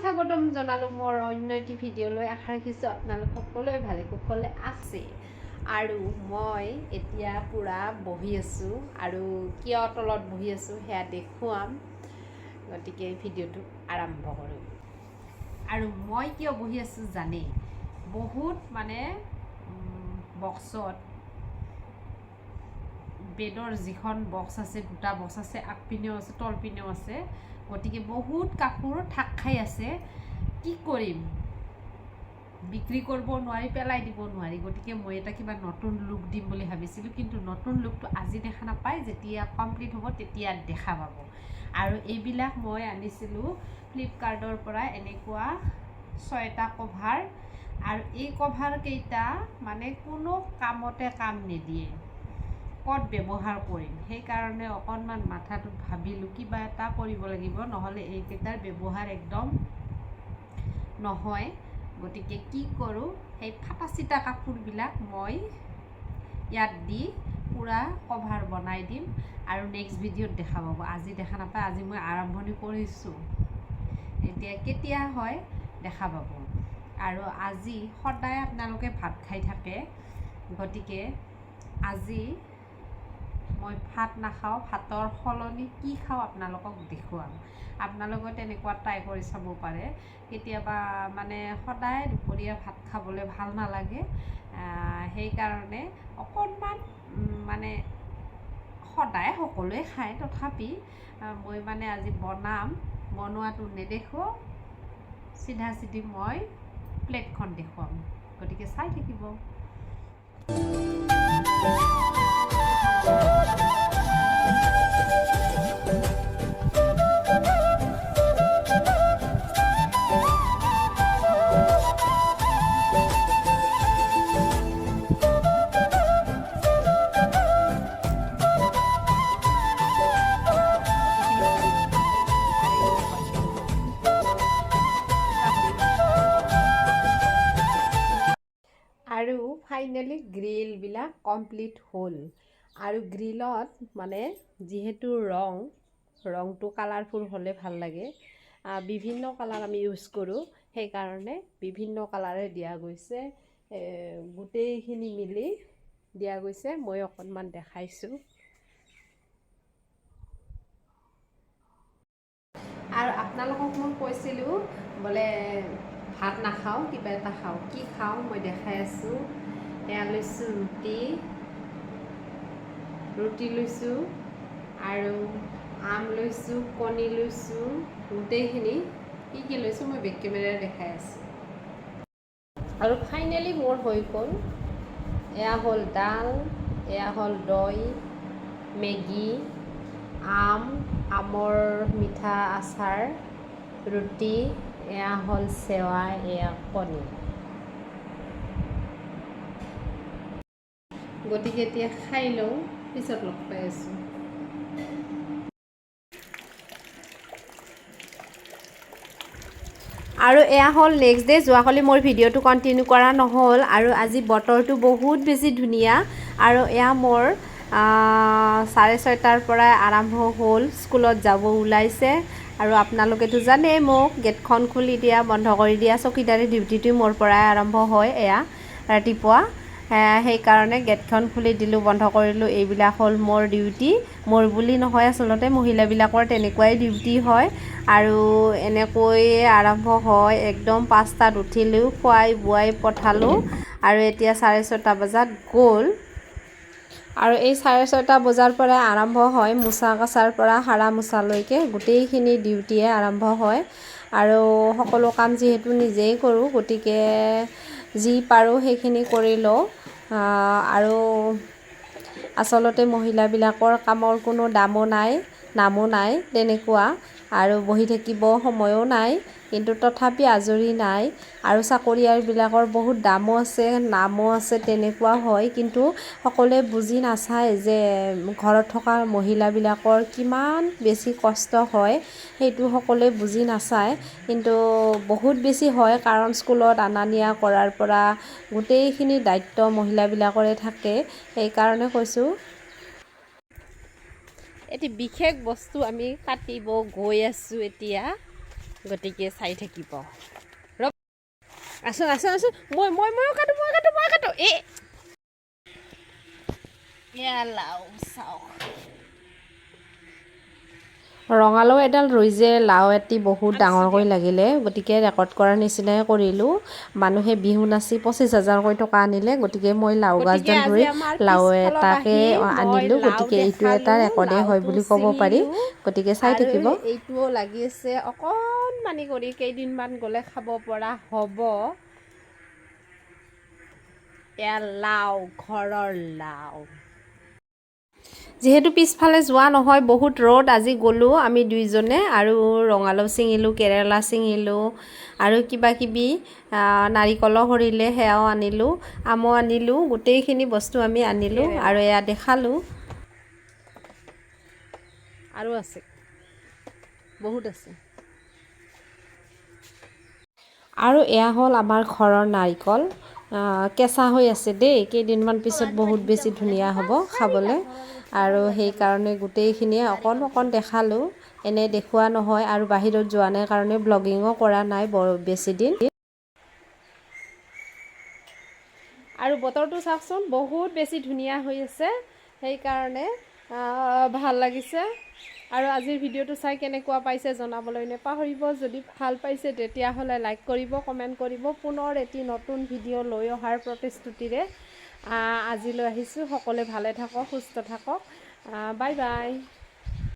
স্বাগতম জনালোঁ মোৰ অন্য এটি ভিডিঅ'লৈ। আশা ৰাখিছোঁ আপোনালোক সকলোৱে ভালে কুশলে আছে। আৰু মই এতিয়া পূৰা বহি আছোঁ। আৰু কিয় তলত বহি আছোঁ সেয়া দেখুৱাম। গতিকে ভিডিঅ'টো আৰম্ভ কৰোঁ। আৰু মই কিয় বহি আছোঁ জানেই? বহুত মানে বক্সত বেডৰ যিখন বক্স আছে দুটা বক্স আছে আগপিনেও আছে তলপিনেও আছে গতিকে বহুত কাপোৰ ঠাক খাই আছে। কি কৰিম? বিক্ৰী কৰিব নোৱাৰি পেলাই দিব নোৱাৰি। গতিকে মই এটা কিবা নতুন লুক দিম বুলি ভাবিছিলোঁ কিন্তু নতুন লুকটো আজি দেখা নাপায়। যেতিয়া কমপ্লিট হ'ব তেতিয়া দেখা পাব। আৰু এইবিলাক মই আনিছিলোঁ ফ্লিপকাৰ্টৰ পৰা এনেকুৱা ছয়টা কভাৰ আৰু এই কভাৰকেইটা মানে কোনো কামতে কাম নিদিয়ে। ক'ত ব্যৱহাৰ কৰিম। সেইকাৰণে অকণমান মাথাটোত ভাবিলোঁ কিবা এটা কৰিব লাগিব নহ'লে এইকেইটাৰ ব্যৱহাৰ একদম নহয়। গতিকে কি কৰোঁ সেই ফাটা চিটা কাপোৰবিলাক মই ইয়াত দি পূৰা কভাৰ বনাই দিম আৰু নেক্সট ভিডিঅ'ত দেখা পাব আজি দেখা নাপায় আজি মই আৰম্ভণি কৰিছোঁ। এতিয়া কেতিয়া হয় দেখা পাব। আৰু আজি সদায় আপোনালোকে ভাত খাই থাকে গতিকে আজি মই ভাত নাখাওঁ ভাতৰ সলনি কি খাওঁ আপোনালোকক দেখুৱাম। আপোনালোকে তেনেকুৱা ট্ৰাই কৰি চাব পাৰে। কেতিয়াবা মানে সদায় দুপৰীয়া ভাত খাবলৈ ভাল নালাগে। সেইকাৰণে অকণমান মানে সদায় সকলোৱে খায়। তথাপি মই মানে আজি বনাম বনোৱাটো নেদেখোঁ। চিধা চিধি মই প্লেটখন দেখুৱাম। গতিকে চাই থাকিব। ফাইনেলি গ্ৰিলবিলাক কমপ্লিট হ'ল। আৰু গ্ৰিলত মানে যিহেতু ৰং ৰংটো কালাৰফুল হ'লে ভাল লাগে। বিভিন্ন কালাৰ আমি ইউজ কৰোঁ। সেইকাৰণে বিভিন্ন কালাৰে দিয়া গৈছে। গোটেইখিনি মিলি দিয়া গৈছে। মই অকণমান দেখাইছোঁ। আৰু আপোনালোকক মই কৈছিলোঁ বোলে ভাত নাখাওঁ কিবা এটা খাওঁ। কি খাওঁ মই দেখাই আছোঁ। এয়া লৈছোঁ ৰুটি। ৰুটি লৈছোঁ আৰু আম লৈছোঁ কণী লৈছোঁ গোটেইখিনি কি কি লৈছোঁ মই বেক কেমেৰাৰে দেখাই আছোঁ। আৰু ফাইনেলি মোৰ হৈ গ'ল এয়া হ'ল দাল এয়া হ'ল দৈ মেগী আম আমৰ মিঠা আচাৰ ৰুটি এয়া হ'ল চেৱা এয়া কণী। গতিকে এতিয়া খাই লওঁ পিছত লগ পাই আছোঁ আৰু এয়া হ'ল নেক্সট ডে' যোৱাকালি মোৰ ভিডিঅ'টো কণ্টিনিউ কৰা নহ'ল আৰু আজি বতৰটো বহুত বেছি ধুনীয়া আৰু এয়া মোৰ চাৰে ছয়টাৰ পৰাই আৰম্ভ হ'ল স্কুলত যাব ওলাইছে আৰু আপোনালোকেতো জানেই মোক গেটখন খুলি দিয়া বন্ধ কৰি দিয়া চকীদাৰী ডিউটিটো মোৰ পৰাই আৰম্ভ হয় এয়া ৰাতিপুৱা। সেইকাৰণে গেটখন খুলি দিলোঁ বন্ধ কৰিলোঁ। এইবিলাক হ'ল মোৰ ডিউটি। মোৰ বুলি নহয় আচলতে মহিলাবিলাকৰ তেনেকুৱাই ডিউটি হয়। আৰু এনেকৈয়ে আৰম্ভ হয় একদম পাঁচটাত উঠিলোঁ খুৱাই বোৱাই পঠালোঁ। আৰু এতিয়া চাৰে ছটা বজাত গ'ল। আৰু এই চাৰে ছয়টা বজাৰ পৰা আৰম্ভ হয় মোচা কচাৰ পৰা সাৰা মোচালৈকে। গোটেইখিনি ডিউটিয়ে আৰম্ভ হয়। আৰু সকলো কাম যিহেতু নিজেই কৰোঁ গতিকে যি পাৰোঁ সেইখিনি কৰি লওঁ। আৰু আচলতে মহিলাবিলাকৰ কামৰ কোনো দামো নাই নামো নাই তেনেকুৱা। আৰু বহি থাকিব সময়ো নাই কিন্তু তথাপি আজৰি নাই। আৰু চাকৰিয়ালবিলাকৰ বহুত দামো আছে নামো আছে তেনেকুৱা হয়। কিন্তু সকলোৱে বুজি নাচায় যে ঘৰত থকা মহিলাবিলাকৰ কিমান বেছি কষ্ট হয় সেইটো সকলোৱে বুজি নাচায়। কিন্তু বহুত বেছি হয় কাৰণ স্কুলত অনা নিয়া কৰাৰ পৰা গোটেইখিনি দায়িত্ব মহিলাবিলাকৰে থাকে। সেইকাৰণে কৈছোঁ। এটি বিশেষ বস্তু আমি কাটিব, গৈ আছোঁ এতিয়া, গতিকে চাই থাকিব। ৰ'ব আছোঁ আছোঁ আছোঁ। মই মই মই কাটো মই কাটো মই কাটো। এ লাও চাওক। ৰঙালাও এডাল ৰৈ যে লাও এটি বহুত ডাঙৰকৈ লাগিলে গতিকে ৰেকৰ্ড কৰাৰ নিচিনাই কৰিলোঁ। মানুহে বিহু নাচি পঁচিছ হাজাৰকৈ টকা আনিলে গতিকে মই লাও গাছডাল ৰুই লাও এটাকে আনিলোঁ গতিকে এইটো এটা ৰেকৰ্ডে হয় বুলি ক'ব পাৰি। গতিকে চাই থাকিব। এইটোও লাগি আছে অকণমানি কৰি কেইদিনমান গ'লে খাব পৰা হ'ব। এয়া লাও ঘৰৰ লাও। যিহেতু পিছফালে যোৱা নহয় বহুত ৰ'দ আজি গ'লোঁ আমি দুইজনে আৰু ৰঙালাও ছিঙিলোঁ কেৰেলা ছিঙিলোঁ আৰু কিবা কিবি আহ, নাৰিকলো সৰিলে সেয়াও আনিলোঁ আমো আনিলোঁ গোটেইখিনি বস্তু আমি আনিলোঁ আৰু এয়া দেখালোঁ। আৰু আছে। বহুত আছে। আৰু এয়া হ'ল আমাৰ ঘৰৰ নাৰিকল। কেঁচা হৈ আছে দেই। কেইদিনমান পিছত বহুত বেছি ধুনীয়া হ'ব খাবলৈ। আৰু সেইকাৰণে গোটেইখিনিয়ে অকণ অকণ দেখালোঁ। এনেই দেখুওৱা নহয় আৰু বাহিৰত যোৱা নাই কাৰণে ব্লগিঙো কৰা নাই বৰ বেছি দিন। আৰু বতৰটো চাওকচোন বহুত বেছি ধুনীয়া হৈ আছে। সেইকাৰণে ভাল লাগিছে। আৰু আজিৰ ভিডিঅ'টো চাই কেনেকুৱা পাইছে জনাবলৈ নেপাহৰিব যদি ভাল পাইছে তেতিয়াহ'লে লাইক কৰিব কমেণ্ট কৰিব পুনৰ এটি নতুন ভিডিঅ' লৈ অহাৰ প্ৰতিশ্ৰুতিৰে আজিলৈ আহিছোঁ। সকলোৱে ভালে থাকক সুস্থ থাকক। Bye bye